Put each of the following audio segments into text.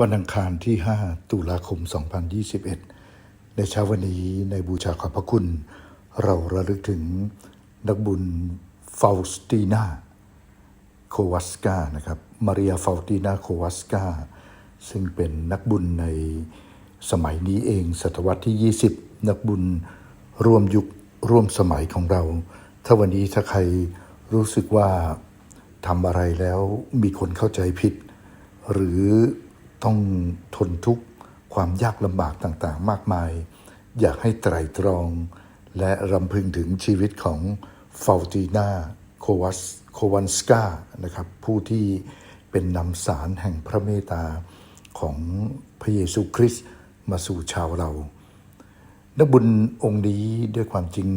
วันอังคารที่ 5 ตุลาคม 2021 ในเช้าวันนี้ในบูชาขอบพระคุณ เราระลึกถึงนักบุญฟาสตีนาโควัสกานะครับมาริยาฟาสตีนาโควัสกาซึ่งเป็นนักบุญในสมัยนี้เองศตวรรษที่ 20 นักบุญร่วมยุคร่วมสมัยของเรา ถ้าวันนี้ถ้าใครรู้สึกว่าทำอะไรแล้วมีคนเข้าใจผิด หรือ ต้องทนทุกข์ความยากลำบากต่างๆ มากมาย อยากให้ไตรตรอง และรำพึงถึงชีวิตของฟาวตินาโควัสโควันสกานะครับผู้ที่เป็นนำสารแห่งพระเมตตาของพระเยซูคริสต์มาสู่ชาวเรานักบุญองค์นี้ด้วยความจริง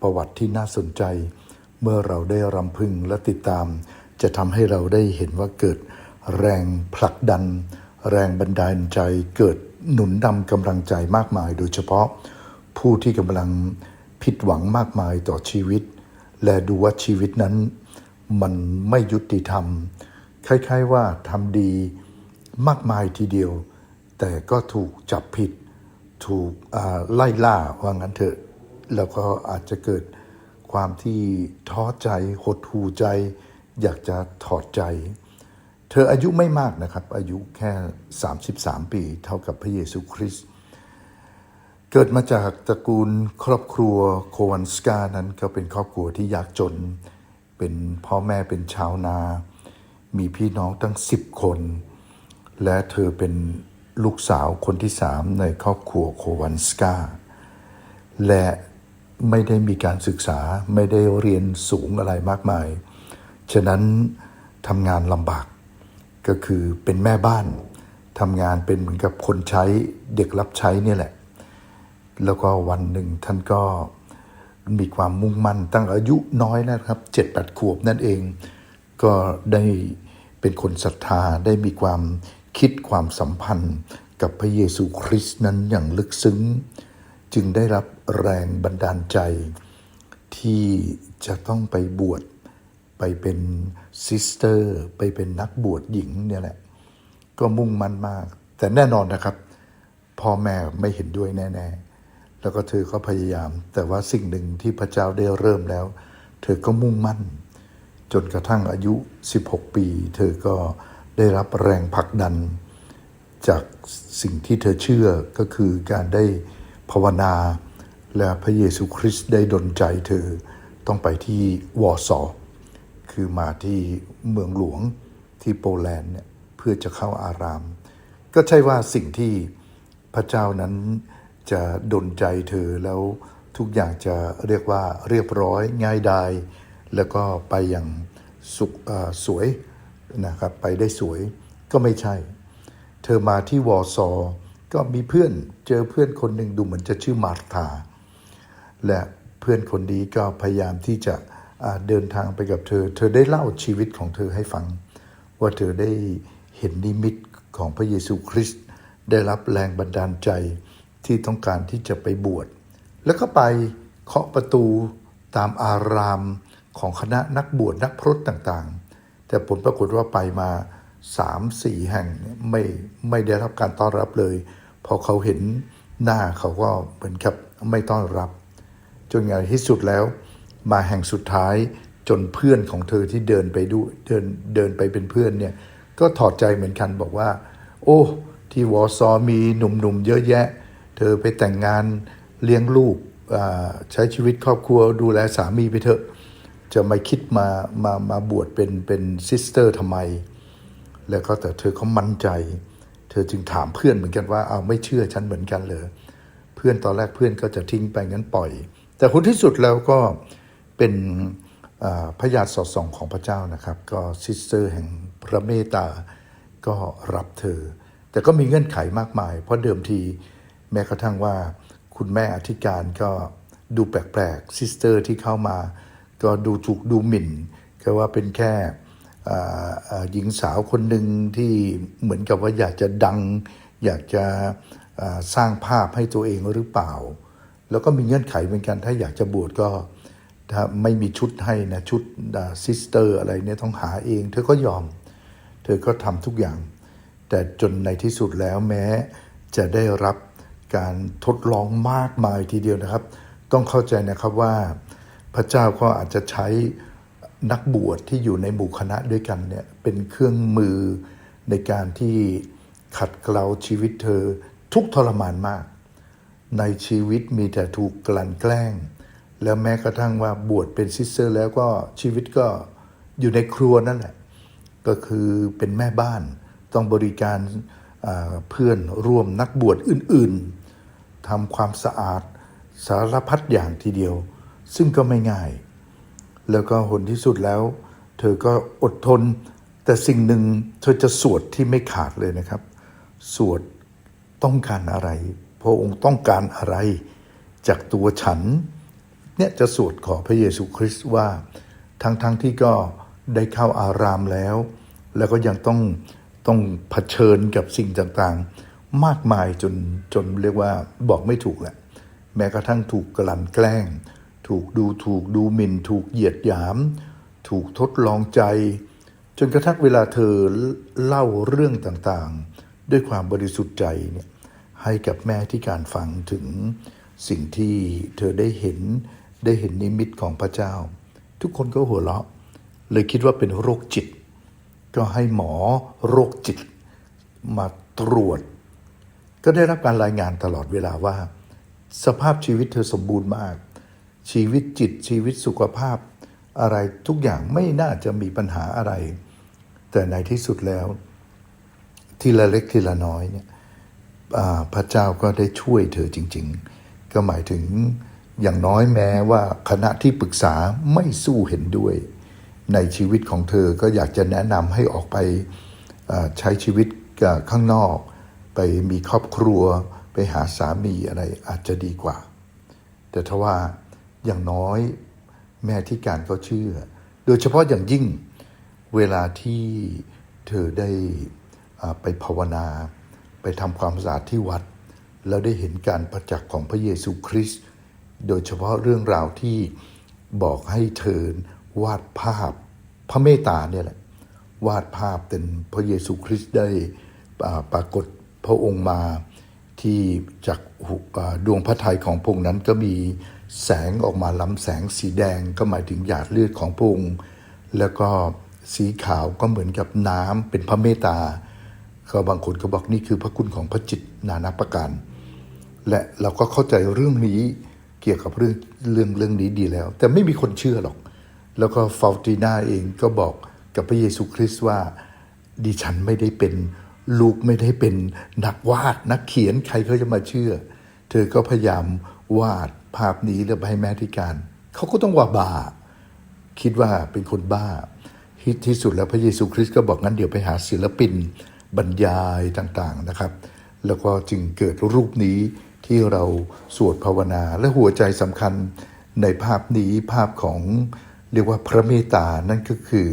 ประวัติที่น่าสนใจ เมื่อเราได้รำพึงและติดตาม จะทำให้เราได้เห็นว่าเกิดแรงผลักดัน แรงบันดาลใจเกิดหนุนนำกำลังใจมากมาย โดยเฉพาะผู้ที่กำลังผิดหวังมากมายต่อชีวิต และดูว่าชีวิตนั้น มันไม่ยุติธรรม คล้ายๆว่าทำดีมากมายทีเดียว แต่ก็ถูกจับผิด ถูกไล่ล่าว่างั้นเถอะ แล้วก็อาจจะเกิดความที่ท้อใจหดหูใจ อยากจะถอดใจ เธออายุไม่มากนะครับ อายุแค่ 33 ปีเท่ากับพระเยซูคริสต์เกิดมาจากตระกูลครอบครัวโควันสกานั้นก็เป็นครอบครัวที่ยากจน เป็นพ่อแม่เป็นชาวนา มีพี่น้องตั้ง 10 คน และเธอเป็นลูกสาวคนที่สามในครอบครัวโควันสกา และไม่ได้มีการศึกษาไม่ได้เรียนสูงอะไรมากมาย ฉะนั้นทำงานลำบาก ก็คือเป็นแม่บ้านทำงานเป็นเหมือนกับคนใช้เด็กรับใช้เนี่ยแหละ แล้วก็วันหนึ่งท่านก็มีความมุ่งมั่นตั้งอายุน้อยนะครับเจ็ดแปดขวบนั่นเอง ก็ได้เป็นคนศรัทธาได้มีความคิดความสัมพันธ์กับพระเยซูคริสต์นั้นอย่างลึกซึ้ง จึงได้รับแรงบันดาลใจ ที่จะต้องไปบวช ไปเป็นซิสเตอร์ ไปเป็นนักบวชหญิงเนี่ยแหละ ก็มุ่งมั่นมาก แต่แน่นอนนะครับ พ่อแม่ไม่เห็นด้วยแน่ ๆ แล้วก็เธอก็พยายาม แต่ว่าสิ่งหนึ่งที่พระเจ้าได้เริ่มแล้ว เธอก็มุ่งมั่น จนกระทั่งอายุ 16 ปี เธอก็ได้รับแรงผลักดัน จากสิ่งที่เธอเชื่อก็คือการได้ภาวนาและพระเยซูคริสต์ได้ดลใจเธอต้องไปที่วอร์ซอ คือมาที่เมืองหลวงที่โปแลนด์เนี่ยเพื่อจะเข้าอาราม ก็ใช่ว่าสิ่งที่พระเจ้านั้นจะดลใจเธอแล้วทุกอย่างจะเรียกว่าเรียบร้อยง่ายดายแล้วก็ไปอย่างสุขสวยนะครับไปได้สวยก็ไม่ใช่ เธอมาที่วอร์ซอ ก็มีเพื่อนเจอเพื่อนคนหนึ่งดูเหมือนจะชื่อมาร์ธาและเพื่อนคนนี้ก็พยายามที่จะ เดินทางไปกับเธอ เธอได้เล่าชีวิตของเธอให้ฟัง ว่าเธอได้เห็นนิมิตของพระเยซูคริสต์ได้รับแรงบันดาลใจที่ต้องการที่จะไปบวช แล้วก็ไปเคาะประตูตามอารามของคณะนักบวชนักพรตต่างๆ แต่ผลปรากฏว่าไปมาสามสี่แห่งไม่ไม่ได้รับการต้อนรับเลย พอเขาเห็นหน้าเขาก็เหมือนกับไม่ต้อนรับ จนงานที่สุดแล้ว มาแห่งสุดท้ายจนเพื่อนของเธอที่เดินไปด้วยเดินเดินไปเป็นเพื่อนเนี่ยก็ถอดใจเหมือนกันบอกว่า โอ้ที่วอซอมีหนุ่มๆเยอะแยะ เธอไปแต่งงานเลี้ยงลูกใช้ชีวิตครอบครัวดูแลสามีไปเถอะ จะไม่คิดมามามาบวชเป็นเป็นซิสเตอร์ทำไม แล้วก็แต่เธอเขามั่นใจ เธอจึงถามเพื่อนเหมือนกันว่าเอาไม่เชื่อฉันเหมือนกันเลยเพื่อนตอนแรกเพื่อนก็จะทิ้งไปงั้นปล่อย แต่คนที่สุดแล้วก็ เป็นอ่าพระญาติสอดส่องของพระเจ้านะครับ ก็ซิสเตอร์แห่งพระเมตตาก็รับเธอ แต่ก็มีเงื่อนไขมากมาย เพราะเดิมทีแม้กระทั่งว่าคุณแม่อธิการก็ดูแปลกๆซิสเตอร์ที่เข้ามา ก็ดูถูกดูหมิ่นก็ว่าเป็นแค่หญิงสาวคนหนึ่งที่เหมือนกับว่าอยากจะดัง อยากจะสร้างภาพให้ตัวเองหรือเปล่า แล้วก็มีเงื่อนไขเหมือนกันถ้าอยากจะบวชก็ ถ้าไม่มีชุดให้นะชุดซิสเตอร์อะไรเนี่ยต้องหาเอง เธอก็ยอม เธอก็ทำทุกอย่าง แต่จนในที่สุดแล้วแม้จะได้รับการทดลองมากมายทีเดียวนะครับ ต้องเข้าใจนะครับว่าพระเจ้าก็อาจจะใช้นักบวชที่อยู่ในหมู่คณะด้วยกันเนี่ยเป็นเครื่องมือในการที่ขัดเกลาชีวิตเธอทุกทรมานมาก ในชีวิตมีแต่ถูกกลั่นแกล้ง แล้วแม้กระทั่งว่าบวชเป็นซิสเตอร์ แล้วก็ชีวิตก็อยู่ในครัวนั่นแหละ ก็คือเป็นแม่บ้านต้องบริการเพื่อนร่วมนักบวชอื่นๆทำความสะอาดสารพัดอย่างทีเดียว ซึ่งก็ไม่ง่าย แล้วก็หนที่สุดแล้ว เธอก็อดทน แต่สิ่งหนึ่งเธอจะสวดที่ไม่ขาดเลยนะครับ สวดต้องการอะไร พระองค์ต้องการอะไร จากตัวฉัน เนี่ยจะสวดขอพระเยซูคริสต์ว่า ทั้งๆทที่ก็ได้เข้าอารามแล้ว แล้วก็ยังต้องต้องเผชิญกับสิ่งต่างๆ มากมายจนจนเรียกว่าบอกไม่ถูกแหละ แม้กระทั่งถูกกลั่นแกล้ง ถูกดูถูกดูหมิ่น ถูกเหยียดหยาม ถูกทดลองใจ จนกระทั่งเวลาเธอเล่าเรื่องต่างๆ ด้วยความบริสุทธิ์ใจเนี่ยให้กับแม่ที่การฟังถึงสิ่งที่เธอได้เห็น ได้เห็นนิมิตของพระเจ้า ทุกคนก็หัวเราะ เลยคิดว่าเป็นโรคจิต ก็ให้หมอโรคจิต มาตรวจ ก็ได้รับการรายงานตลอดเวลาว่า สภาพชีวิตเธอสมบูรณ์มาก ชีวิตจิตชีวิตสุขภาพ อะไรทุกอย่างไม่น่าจะมีปัญหาอะไร แต่ในที่สุดแล้ว ทีละเล็กทีละน้อยเนี่ยพระเจ้าก็ได้ช่วยเธอจริง ๆ ก็หมายถึง อย่างน้อยแม้ว่าคณะที่ปรึกษาไม่สู้เห็นด้วย ในชีวิตของเธอก็อยากจะแนะนำให้ออกไปใช้ชีวิตข้างนอก ไปมีครอบครัว ไปหาสามีอะไรอาจจะดีกว่า แต่ทว่าอย่างน้อยแม่ที่การก็เชื่อ โดยเฉพาะอย่างยิ่งเวลาที่เธอได้ไปภาวนา ไปทำความสะอาดที่วัด แล้วได้เห็นการประจักษ์ของพระเยซูคริสต์ โดยเฉพาะเรื่องราวที่บอกให้เธอวาดภาพพระเมตตาเนี่ยแหละ วาดภาพเป็นพระเยซูคริสต์ได้ปรากฏพระองค์มาที่จากดวงพระทัยของพระองค์นั้นก็มีแสงออกมาล้ำแสงสีแดงก็หมายถึงหยาดเลือดของพระองค์แล้วก็สีขาวก็เหมือนกับน้ำเป็นพระเมตตาก็บางคนก็บอกนี่คือพระคุณของพระจิตนานาประการ และเราก็เข้าใจเรื่องนี้ เกี่ยวกับเรื่องเรื่องเรื่องนี้ดีแล้ว แต่ไม่มีคนเชื่อหรอก แล้วก็ฟาวตินาเองก็บอกกับพระเยซูคริสต์ว่าดิฉันไม่ได้เป็นลูกไม่ได้เป็นนักวาดนักเขียนใครเขาจะมาเชื่อ เธอก็พยายามวาดภาพนี้แล้วให้แม่ที่การเขาก็ต้องว่าบ้าคิดว่าเป็นคนบ้าที่ที่สุดแล้วพระเยซูคริสต์ก็บอกงั้นเดี๋ยวไปหาศิลปินบรรยายต่างๆนะครับ แล้วก็จึงเกิดรูปนี้ ที่เราสวดภาวนาและหัวใจสำคัญในภาพนี้ภาพของเรียกว่าพระเมตตานั่นก็คือ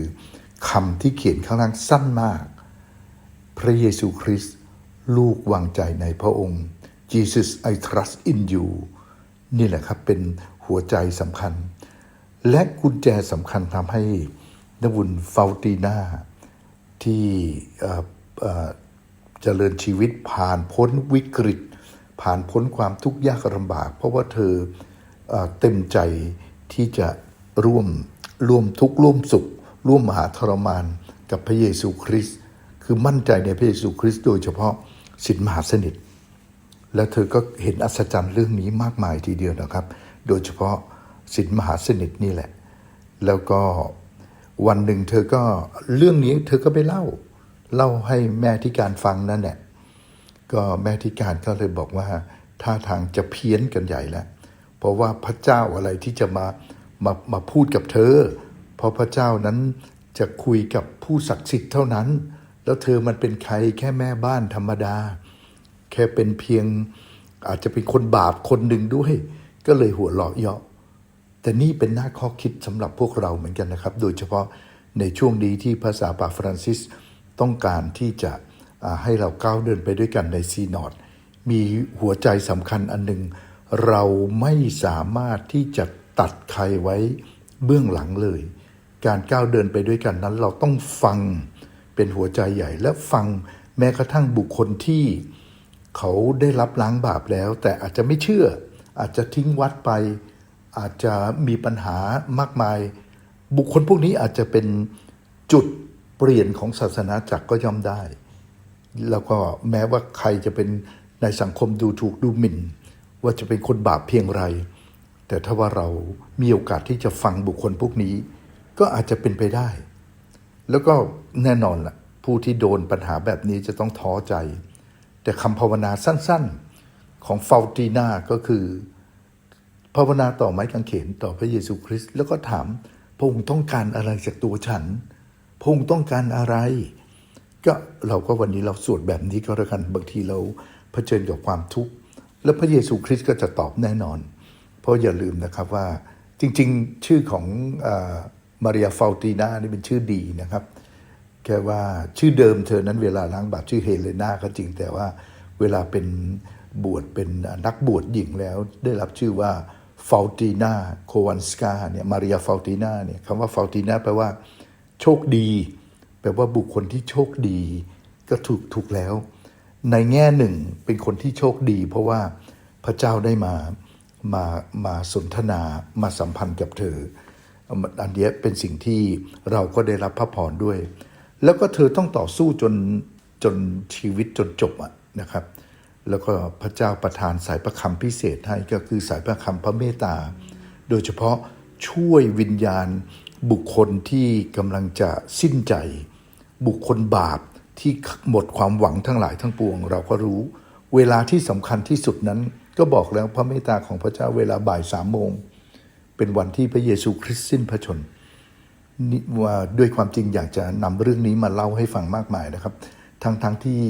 คำที่เขียนข้างล่างสั้นมาก พระเยซูคริสต์ลูกวางใจในพระองค์ Jesus I trust in you นี่แหละครับเป็นหัวใจสำคัญ และกุญแจสำคัญทำให้นบุญฟาวตีนาที่เจริญชีวิตผ่านพ้นวิกฤต ผ่านพ้นความทุกข์ยากลำบาก เพราะว่าเธอเต็มใจที่จะร่วมร่วมทุกข์ร่วมสุข ร่วมมหาทรมานกับพระเยซูคริสต์คือมั่นใจในพระเยซูคริสต์โดยเฉพาะสิทธิมหาสนิท และเธอก็เห็นอัศจรรย์เรื่องนี้มากมายทีเดียวนะครับ โดยเฉพาะสินมหาสนิทนี่แหละ แล้วก็วันหนึ่งเธอก็เรื่องนี้เธอก็ไปเล่า เล่าให้แม่ที่การฟังนั่นแหละ ก็แม่ที่การก็เลยบอกว่าท่าทางจะเพี้ยนกันใหญ่แล้ว เพราะว่าพระเจ้าอะไรที่จะมามามาพูดกับเธอ เพราะพระเจ้านั้นจะคุยกับผู้ศักดิ์สิทธิ์เท่านั้น แล้วเธอมันเป็นใครแค่แม่บ้านธรรมดา แค่เป็นเพียงอาจจะเป็นคนบาปคนหนึ่งด้วย ก็เลยหัวเราะเยาะแต่นี่เป็นหน้าข้อคิดสำหรับพวกเราเหมือนกันนะครับ โดยเฉพาะในช่วงนี้ที่ภาษาปาฟรานซิสต้องการที่จะ ให้เราก้าวเดินไปด้วยกันในซีนอดมีหัวใจสำคัญอันหนึ่งเราไม่สามารถที่จะตัดใครไว้เบื้องหลังเลย การก้าวเดินไปด้วยกันนั้น เราต้องฟังเป็นหัวใจใหญ่ และฟังแม้กระทั่งบุคคลที่ เขาได้รับล้างบาปแล้ว แต่อาจจะไม่เชื่อ อาจจะทิ้งวัดไป อาจจะมีปัญหามากมาย บุคคลพวกนี้อาจจะเป็นจุดเปลี่ยนของศาสนาจักรก็ย่อมได้ แล้วก็แม้ว่าใครจะเป็นในสังคมดูถูกดูหมิ่น ว่าจะเป็นคนบาปเพียงไร แต่ถ้าว่าเรามีโอกาสที่จะฟังบุคคลพวกนี้ ก็อาจจะเป็นไปได้ แล้วก็แน่นอนละ่ะ ผู้ที่โดนปัญหาแบบนี้จะต้องท้อใจ แต่คำภาวนาสั้นๆของฟาวตีนาก็คือภาวนาต่อไม้กางเขนต่อพระเยซูคริสต์แล้วก็ถามพระองค์ต้องการอะไรจากตัวฉันพระองค์ต้องการอะไร ก็เราก็วันนี้เราสวดแบบนี้ก็แล้วกันบางทีเราเผชิญกับความทุกข์แล้วพระเยซูคริสต์ก็จะตอบแน่นอน เพราะอย่าลืมนะครับว่าจริงๆ ชื่อของมาริยาฟาวตีนานี่เป็นชื่อดีนะครับ แค่ว่าชื่อเดิมเธอนั้นเวลาล้างบาปชื่อเฮเลนาก็จริงแต่ว่าเวลาเป็นบวชเป็นนักบวชหญิงแล้ว ได้รับชื่อว่าฟาวตินาโควันสกาเนี่ยมาริยาฟาวตินาเนี่ยคำว่าฟาวตินาแปลว่า โชคดี แปลว่าบุคคลที่โชคดี ก็ถูกถูกแล้ว ในแง่หนึ่งเป็นคนที่โชคดี เพราะว่าพระเจ้าได้มามามาสนทนามาสัมพันธ์กับเธอ อันนี้เป็นสิ่งที่เราก็ได้รับพระพรด้วย แล้วก็เธอต้องต่อสู้จนจนชีวิตจนจบอะนะครับ แล้วก็พระเจ้าประทานสายประคำพิเศษให้ก็คือสายประคำพระเมตตา โดยเฉพาะช่วยวิญญาณบุคคลที่กำลังจะสิ้นใจ บุคคลบาปที่หมดความหวังทั้งหลายทั้งปวง เราก็รู้ เวลาที่สำคัญที่สุดนั้น ก็บอกแล้วพระเมตตาของพระเจ้าเวลาบ่ายสามโมง เป็นวันที่พระเยซูคริสต์สิ้นพระชนนี่ว่าด้วยความจริงอยากจะนำเรื่องนี้มาเล่าให้ฟังมากมายนะครับ ทั้งทั้งที่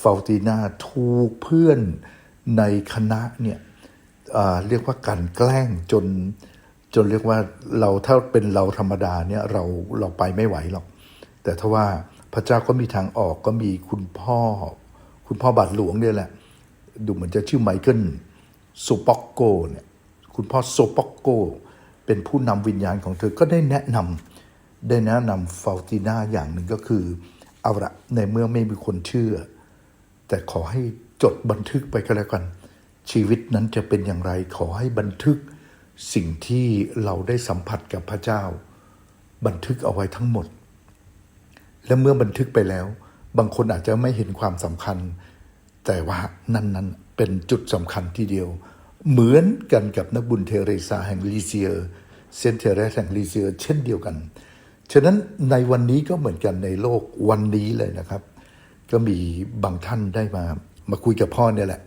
ฟาวตินาถูกเพื่อนในคณะเนี่ยเรียกว่าการแกล้งจนจนเรียกว่าเราถ้าเป็นเราธรรมดาเนี่ยเราเราไปไม่ไหวหรอก แต่ถ้าว่าพระเจ้าก็มีทางออกก็มีคุณพ่อ คุณพ่อบาทหลวงเนี่ยแหละ ดูเหมือนจะชื่อไมเคิลโซปอกโกเนี่ยคุณพ่อโซปอกโก เป็นผู้นำวิญญาณของเธอก็ได้แนะนำได้แนะนำฟาวติน่าอย่างหนึ่งก็คือเอาละในเมื่อไม่มีคนเชื่อ แต่ขอให้จดบันทึกไปก็แล้วกัน ชีวิตนั้นจะเป็นอย่างไร ขอให้บันทึกสิ่งที่เราได้สัมผัสกับพระเจ้า บันทึกเอาไว้ทั้งหมด และเมื่อบันทึกไปแล้ว บางคนอาจจะไม่เห็นความสำคัญ แต่ว่านั่นนั้นเป็นจุดสำคัญทีเดียว เหมือนกันกับนักบุญเทเรซาแห่งลีเซียเซนเทเรสแห่งลีเซียเช่นเดียวกัน ฉะนั้นในวันนี้ก็เหมือนกันในโลกวันนี้เลยนะครับ ก็มีบางท่านได้มา มาคุยกับพ่อเนี่ยแหละ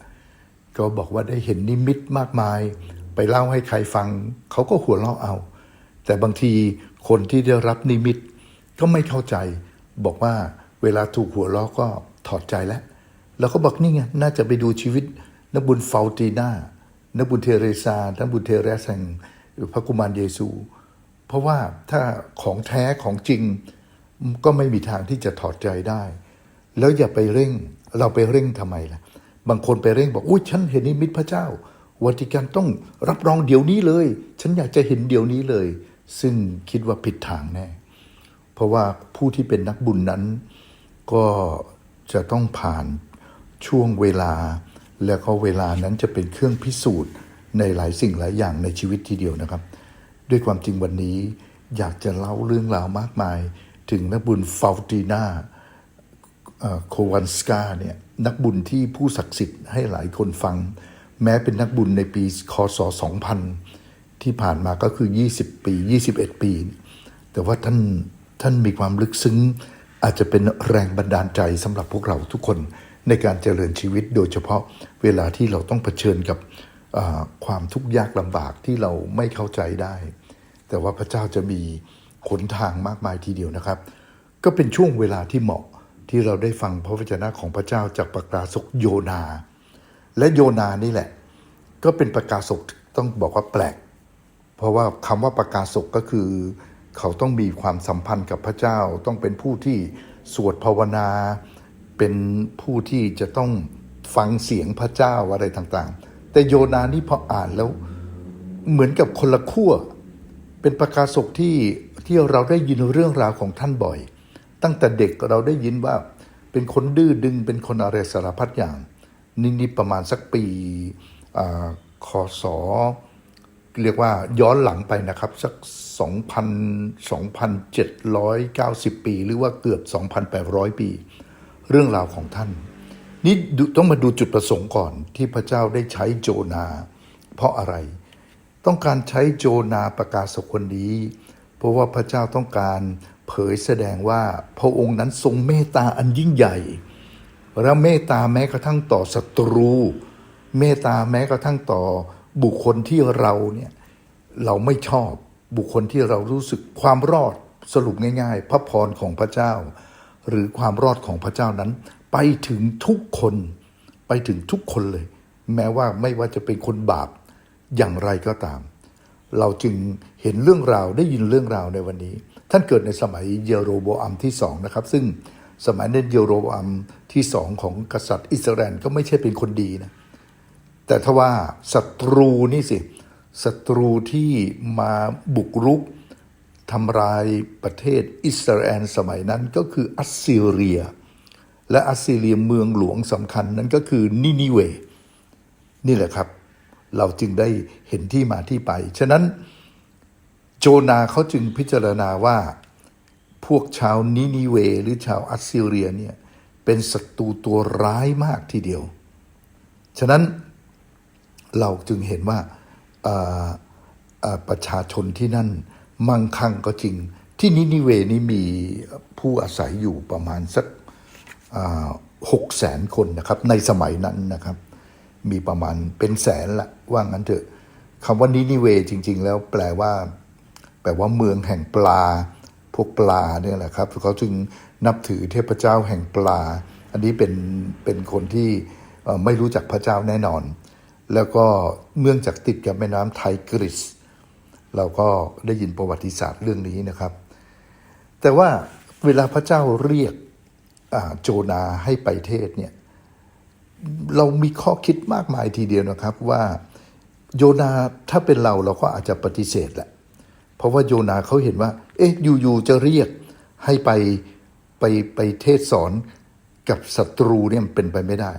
ก็บอกว่าได้เห็นนิมิตมากมาย ไปเล่าให้ใครฟัง เขาก็หัวเราะเอา แต่บางทีคนที่ได้รับนิมิตก็ไม่เข้าใจ บอกว่าเวลาถูกหัวเราะก็ถอดใจแล้ว แล้วก็บอกนี่ไงน่าจะไปดูชีวิตนักบุญฟาวตีนานักบุญเทเรซานักบุญเทเรสแห่งพระกุมารเยซู เพราะว่าถ้าของแท้ของจริงก็ไม่มีทางที่จะถอดใจได้ แล้วอย่าไปเร่งเราไปเร่งทำไมล่ะ บางคนไปเร่งบอกอุ้ยฉันเห็นนิมิตพระเจ้าวัติกันต้องรับรองเดี๋ยวนี้เลย ฉันอยากจะเห็นเดี๋ยวนี้เลย ซึ่งคิดว่าผิดทางแน่ เพราะว่าผู้ที่เป็นนักบุญนั้น ก็จะต้องผ่านช่วงเวลา แล้วก็เวลานั้นจะเป็นเครื่องพิสูจน์ในหลายสิ่งหลายอย่างในชีวิตทีเดียวนะครับ ด้วยความจริงวันนี้อยากจะเล่าเรื่องราวมากมาย ถึงนักบุญฟาวตีนาโควันสกาเนี่ยนักบุญที่ผู้ศักดิ์สิทธิ์ให้หลายคนฟัง แม้เป็นนักบุญในปีคศ 2000 ที่ผ่านมาก็คือ 20 ปี 21 ปี แต่ว่าท่าน ท่านมีความลึกซึ้ง อาจจะเป็นแรงบันดาลใจสำหรับพวกเราทุกคนในการเจริญชีวิต โดยเฉพาะเวลาที่เราต้องเผชิญกับความทุกข์ยากลำบากที่เราไม่เข้าใจได้ แต่ว่าพระเจ้าจะมีหนทางมากมายทีเดียวนะครับ ก็เป็นช่วงเวลาที่เหมาะที่เราได้ฟังพระวจนะของพระเจ้าจากประกาศกโยนา และโยนานี่แหละ ก็เป็นประกาศกต้องบอกว่าแปลก เพราะว่าคำว่าประกาศกก็คือ เขาต้องมีความสัมพันธ์กับพระเจ้า ต้องเป็นผู้ที่สวดภาวนา เป็นผู้ที่จะต้องฟังเสียงพระเจ้าอะไรต่างๆ แต่โยนานี่พออ่านแล้วเหมือนกับคนละขั้ว เป็นประกาศกที่ที่เราได้ยินเรื่องราวของท่านบ่อย ตั้งแต่เด็กเราได้ยินว่าเป็นคนดื้อดึงเป็นคนอะไรสารพัดอย่างนี่นี่ประมาณสักปีอาคศ เรียกว่าย้อนหลังไปนะครับ สัก 2,000 2,790 ปี หรือว่าเกือบ 2,800 ปี เรื่องราวของท่าน นี่ต้องมาดูจุดประสงค์ก่อนที่พระเจ้าได้ใช้โจนา เพราะอะไร ต้องการใช้โจนาประกาศคนนี้ เพราะว่าพระเจ้าต้องการเผยแสดงว่าพระองค์นั้นทรงเมตตาอันยิ่งใหญ่ และเมตตาแม้กระทั่งต่อศัตรู เมตตาแม้กระทั่งต่อ บุคคลที่เราเนี่ยเราไม่ชอบบุคคลที่เรารู้สึกความรอดสรุปง่ายๆ พระพรของพระเจ้า หรือความรอดของพระเจ้านั้น ไปถึงทุกคนไปถึงทุกคนเลย แม้ว่าไม่ว่าจะเป็นคนบาปอย่างไรก็ตาม เราจึงเห็นเรื่องราวได้ยินเรื่องราวในวันนี้ ท่านเกิดในสมัยเยโรโบอัมที่สองนะครับ ซึ่งสมัยนั้นเยโรโบอัมที่สองของกษัตริย์อิสราเอลก็ไม่ใช่เป็นคนดีนะ แต่ถ้าว่าศัตรูนี่สิศัตรูที่มาบุกรุกทำลายประเทศอิสราเอลสมัยนั้นก็คืออัสซีเรีย และอัสซีเรียเมืองหลวงสำคัญนั้นก็คือนินิเว นี่แหละครับ เราจึงได้เห็นที่มาที่ไป ฉะนั้นโจนาเขาจึงพิจารณาว่า พวกชาวนินิเว หรือชาวอัสซีเรียเนี่ยเป็นศัตรูตัวร้ายมากทีเดียว ฉะนั้น เราจึงเห็นว่าประชาชนที่นั่นมั่งคั่งก็จริง ที่นินิเวนี่มีผู้อาศัยอยู่ประมาณสักหกแสนคนนะครับ ในสมัยนั้นนะครับ มีประมาณเป็นแสนละว่างั้นเถอะคำว่านินิเวจริง ๆ แล้วแปลว่า แปลว่าเมืองแห่งปลา พวกปลาเนี่ยแหละครับเขาจึงนับถือเทพเจ้าแห่งปลา อันนี้เป็นเป็นคนที่ไม่รู้จักพระเจ้าแน่นอน แล้วก็เมืองจากติดกับแม่น้ำไทกริส เราก็ได้ยินประวัติศาสตร์เรื่องนี้นะครับ แต่ว่าเวลาพระเจ้าเรียกโจนาให้ไปเทศเนี่ยเรามีข้อคิดมากมายทีเดียวนะครับว่าโยนาถ้าเป็นเราเราก็อาจจะปฏิเสธแหละ เพราะว่าโยนาเขาเห็นว่า เอ๊ะอยู่ๆจะเรียกให้ไปไปไปเทศสอนกับศัตรูเนี่ยมันเป็นไปไม่ได้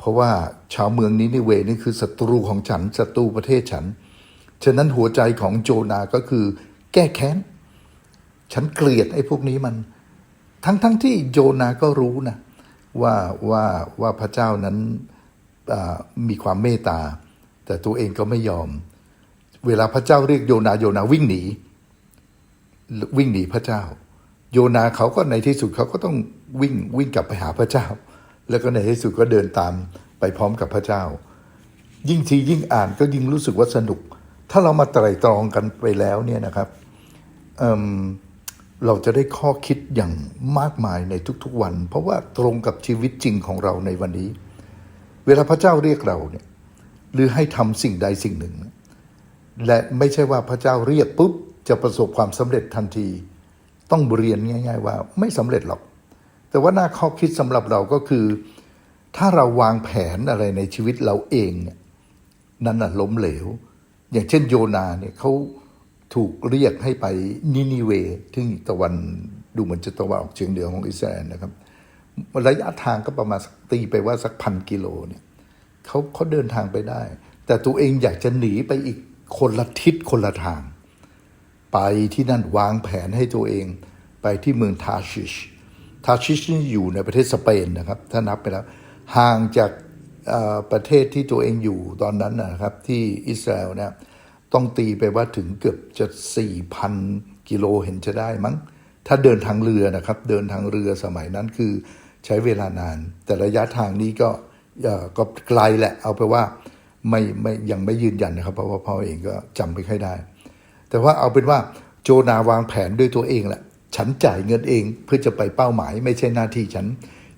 เพราะว่าชาวเมืองนี้นิเวนี่คือศัตรูของฉันศัตรูประเทศฉัน ฉะนั้นหัวใจของโจนาก็คือ แก้แค้น ฉันเกลียดไอ้พวกนี้มัน ทั้งทั้งที่โยนาก็รู้นะว่าว่าว่าพระเจ้านั้นมีความเมตตา แต่ตัวเองก็ไม่ยอม เวลาพระเจ้าเรียกโยนาโยนาวิ่งหนี วิ่งหนีพระเจ้า โยนาเขาก็ในที่สุดเขาก็ต้องวิ่งวิ่งกลับไปหาพระเจ้า แล้วก็ในที่สุดก็เดินตามไปพร้อมกับพระเจ้า ยิ่งทียิ่งอ่านก็ยิ่งรู้สึกว่าสนุก ถ้าเรามาไตร่ตรองกันไปแล้วเนี่ยนะครับเเราจะได้ข้อคิดอย่างมากมายในทุกๆวัน เพราะว่าตรงกับชีวิตจริงของเราในวันนี้ เวลาพระเจ้าเรียกเราเนี่ยหรือให้ทำสิ่งใดสิ่งหนึ่ง และไม่ใช่ว่าพระเจ้าเรียกปุ๊บจะประสบความสำเร็จทันที ต้องเรียนง่าย ๆ ว่าไม่สำเร็จหรอก แต่ว่าน่าข้อคิดสำหรับเราก็คือ ถ้าเราวางแผนอะไรในชีวิตเราเองนี่ยนั้นน่ะล้มเหลว อย่างเช่นโยนาเนี่ยเขาถูกเรียกให้ไปนินิเวที่ตะวันดูเหมือนจะตะวันออกเฉียงเหนือของอิสราเอลนะครับระยะทางก็ประมาณตีไปว่าสักพันกิโลเนี่ยเขาเขาเดินทางไปได้ แต่ตัวเองอยากจะหนีไปอีกคนละทิศคนละทาง ไปที่นั่นวางแผนให้ตัวเอง ไปที่เมืองทาชิช ทาชิชนี่อยู่ในประเทศสเปนนะครับ ถ้านับไปแล้ว ห่างจากประเทศที่ตัวเองอยู่ตอนนั้นนะครับ ที่อิสราเอลเนี่ยต้องตีไปว่าถึงเกือบจะ 4,000 กิโลเห็นจะได้มั้ง ถ้าเดินทางเรือนะครับ เดินทางเรือสมัยนั้นคือใช้เวลานาน แต่ระยะทางนี้ก็เอ่อก็ไกลแหละ เอาไปว่าไม่ไม่ยังไม่ยืนยันนะครับ เพราะว่าพ่อเองก็จำไม่ค่อยได้ แต่ว่าเอาเป็นว่าโจนาวางแผนด้วยตัวเองแหละ ฉันจ่ายเงินเองเพื่อจะไปเป้าหมาย ไม่ใช่หน้าที่ฉัน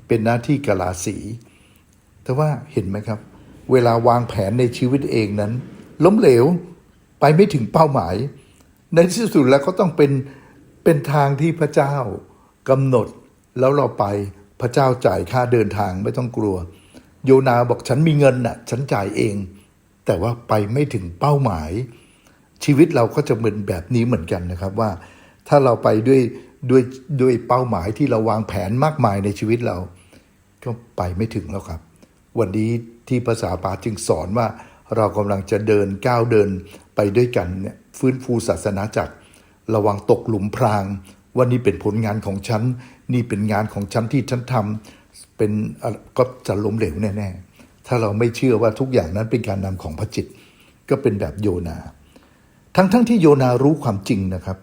เป็นหน้าที่กลาสี แต่ว่าเห็นไหมครับ เวลาวางแผนในชีวิตเองนั้น ล้มเหลวไปไม่ถึงเป้าหมาย ในที่สุดแล้วก็ต้องเป็นเป็นทางที่พระเจ้ากำหนดแล้วเราไปพระเจ้าจ่ายค่าเดินทางไม่ต้องกลัว โยนาบอกฉันมีเงินน่ะ ฉันจ่ายเอง แต่ว่าไปไม่ถึงเป้าหมาย ชีวิตเราก็จะเป็นแบบนี้เหมือนกันนะครับว่า ถ้าเราไปด้วยด้วยด้วยเป้าหมายที่เราวางแผนมากมายในชีวิตเรา ก็ไปไม่ถึงแล้วครับ วันนี้ที่ภาษาปาจึงสอนว่าเรากำลังจะเดินก้าวเดินไปด้วยกันเนี่ยฟื้นฟูศาสนาจักร ระวังตกหลุมพรางว่านี่เป็นผลงานของฉัน นี่เป็นงานของฉันที่ฉันทำเป็นก็จะล้มเหลวแน่ๆ ถ้าเราไม่เชื่อว่าทุกอย่างนั้นเป็นการนำของพระจิต ก็เป็นแบบโยนา ทั้งๆทที่โยนารู้ความจริงนะครับ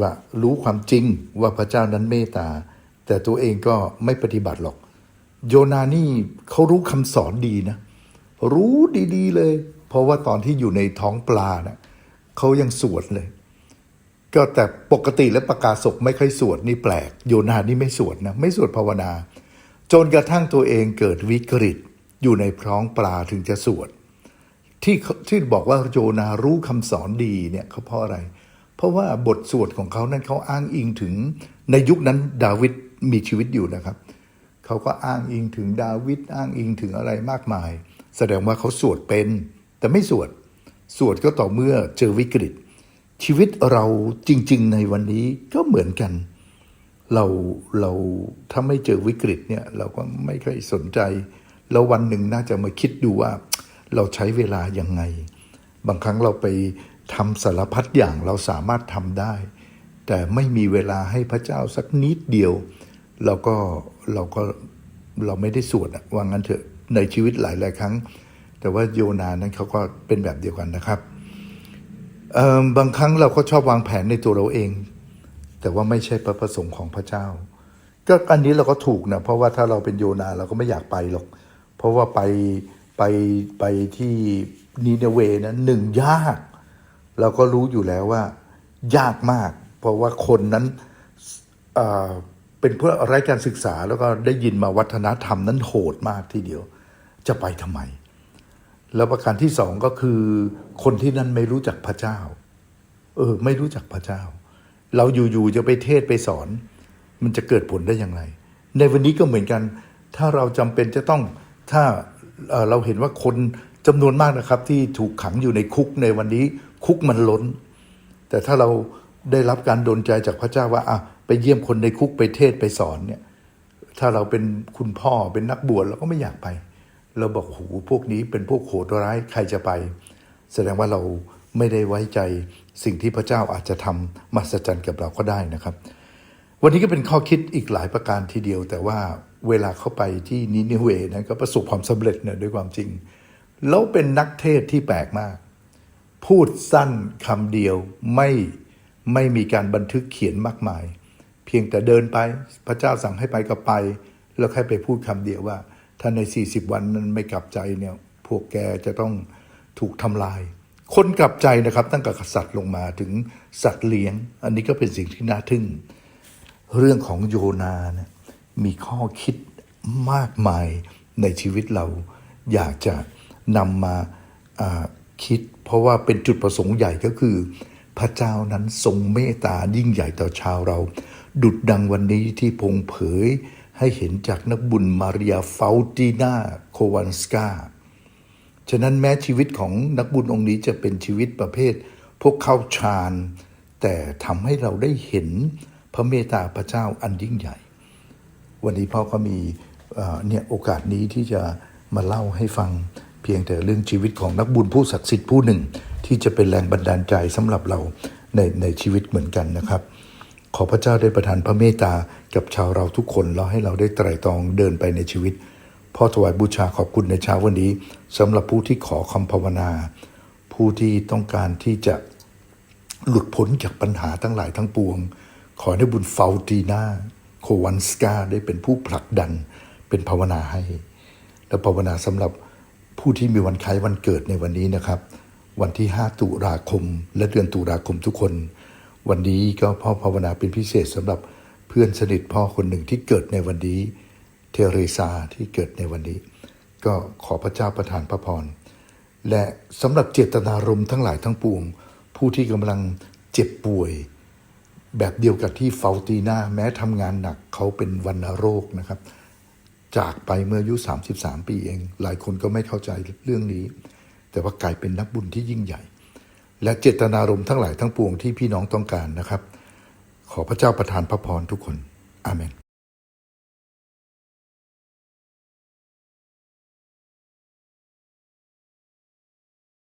ว่ารู้ความจริงว่าพระเจ้านั้นเมตตา แต่ตัวเองก็ไม่ปฏิบัติหรอก โยนานี่เขารู้คำสอนดีนะ รู้ดีๆเลย เพราะว่าตอนที่อยู่ในท้องปลานะ่ะเขายังสวดเลย ก็แต่ปกติและประกาศศกไม่ค่อยสวดนี่แปลก โยนานี่ไม่สวดนะ ไม่สวดภาวนา จนกระทั่งตัวเองเกิดวิกฤตอยู่ในท้องปลาถึงจะสวดที่ที่บอกว่าโยนารู้คำสอนดีเนี่ยเขาเพราะอะไรเพราะว่าบทสวดของเขานั้นเขาอ้างอิงถึงในยุคนั้นดาวิดมีชีวิตอยู่นะครับ เขาก็อ้างอิงถึงดาวิดอ้างอิงถึงอะไรมากมาย แสดงว่าเขาสวดเป็น แต่ไม่สวด สวดก็ต่อเมื่อเจอวิกฤต ชีวิตเราจริง ๆ ในวันนี้ก็เหมือนกันเราเราถ้าไม่เจอวิกฤตเนี่ยเราก็ไม่ค่อยสนใจ แล้ววันหนึ่งน่าจะมาคิดดูว่า เราใช้เวลายังไง บางครั้งเราไป ทำสารพัดอย่างเราสามารถทำได้ แต่ไม่มีเวลาให้พระเจ้าสักนิดเดียว เราก็เราก็เราไม่ได้สวดว่างั้นเถอะในชีวิตหลายๆครั้ง แต่ว่าโยนานั้นเขาก็เป็นแบบเดียวกันนะครับบางครั้งเราก็ชอบวางแผนในตัวเราเอง แต่ว่าไม่ใช่พระประสงค์ของพระเจ้า ก็อันนี้เราก็ถูกนะเพราะว่าถ้าเราเป็นโยนาเราก็ไม่อยากไปหรอก เพราะว่าไปไปไปที่นีเนเวนะหนึ่งยาก เราก็รู้อยู่แล้วว่า ยากมาก เพราะว่าคนนั้นเป็นเพื่อไร้การศึกษาแล้วก็ได้ยินมาวัฒนธรรมนั้นโหดมากทีเดียว จะไปทำไม แล้วประการที่สองก็คือ คนที่นั่นไม่รู้จักพระเจ้า เออ ไม่รู้จักพระเจ้า เราอยู่ๆจะไปเทศไปสอน มันจะเกิดผลได้อย่างไร ในวันนี้ก็เหมือนกัน ถ้าเราจำเป็นจะต้องถ้าเอ่อเราเห็นว่าคนจำนวนมากนะครับ ที่ถูกขังอยู่ในคุกในวันนี้ คุกมันล้น แต่ถ้าเราได้รับการดลใจจากพระเจ้าว่าอะไปเยี่ยมคนในคุกไปเทศไปสอนเนี่ยถ้าเราเป็นคุณพ่อเป็นนักบวชเราก็ไม่อยากไป เราบอกโหพวกนี้เป็นพวกโหดร้ายใครจะไป แสดงว่าเราไม่ได้ไว้ใจสิ่งที่พระเจ้าอาจจะทำมหัศจรรย์กับเราก็ได้นะครับ วันนี้ก็เป็นข้อคิดอีกหลายประการทีเดียว แต่ว่าเวลาเข้าไปที่นินิเวนะก็ประสบความสำเร็จเนี่ยด้วยความจริง แล้วเป็นนักเทศที่แปลกมาก พูดสั้นคำเดียวไม่ไม่มีการบันทึกเขียนมากมาย เพียงแต่เดินไปพระเจ้าสั่งให้ไปก็ไป แล้วแค่ไปพูดคำเดียวว่า ถ้าใน 40 วันนั้นไม่กลับใจเนี่ยพวกแกจะต้องถูกทำลาย คนกลับใจนะครับ ตั้งแต่กษัตริย์ลงมาถึงสัตว์เลี้ยง อันนี้ก็เป็นสิ่งที่น่าทึ่ง เรื่องของโยนาเนี่ยมีข้อคิดมากมายในชีวิตเรา อยากจะนำมาคิด เพราะว่าเป็นจุดประสงค์ใหญ่ก็คือ พระเจ้านั้นทรงเมตตายิ่งใหญ่ต่อชาวเรา ดุดดังวันนี้ที่พงเผยให้เห็นจากนักบุญมาริยาฟาตินาโควันสกาฉะนั้นแม้ชีวิตของนักบุญองค์นี้จะเป็นชีวิตประเภท พวกเข้าฌานแต่ทำให้เราได้เห็นพระเมตตาพระเจ้าอันยิ่งใหญ่ วันนี้พ่อก็มีเนี่ยโอกาสนี้ที่จะมาเล่าให้ฟัง พียงแต่เรื่องชีวิตของนักบุญผู้ศักดิ์สิทธิ์ผู้หนึ่ง ที่จะเป็นแรงบันดาลใจสำหรับเราในในชีวิตเหมือนกันนะครับ ขอพระเจ้าได้ประทานพระเมตตากับชาวเราทุกคนแล้วให้เราได้ไตร่ตรองเดินไปในชีวิตพ่อถวายบูชาขอบคุณในเช้าวันนี้สำหรับผู้ที่ขอคำภาวนา ผู้ที่ต้องการที่จะหลุดพ้นจากปัญหาทั้งหลายทั้งปวง ขอได้บุญเฟาตีนาโควันสกาได้เป็นผู้ผลักดันเป็นภาวนาให้ และภาวนาสำหรับ ผู้ที่มีวันคล้ายวันเกิดในวันนี้นะครับ วันที่ 5 ตุลาคม และเดือนตุลาคมทุกคน วันนี้ก็พ่อภาวนาเป็นพิเศษสำหรับเพื่อนสนิทพ่อคนหนึ่งที่เกิดในวันนี้เทเรซาที่เกิดในวันนี้ ก็ขอพระเจ้าประทานพระพรและสำหรับเจตนารมณ์ทั้งหลายทั้งปวง ผู้ที่กำลังเจ็บป่วย แบบเดียวกับที่เฟาตีนาแม้ทำงานหนักเขาเป็นวันโรคนะครับ จากไปเมื่ออายุ 33 ปีเอง หลายคนก็ไม่เข้าใจเรื่องนี้ แต่ว่ากลายเป็นนักบุญที่ยิ่งใหญ่ และเจตนารมณ์ทั้งหลายทั้งปวงที่พี่น้องต้องการนะครับ ขอพระเจ้าประทานพระพรทุกคน อาเมน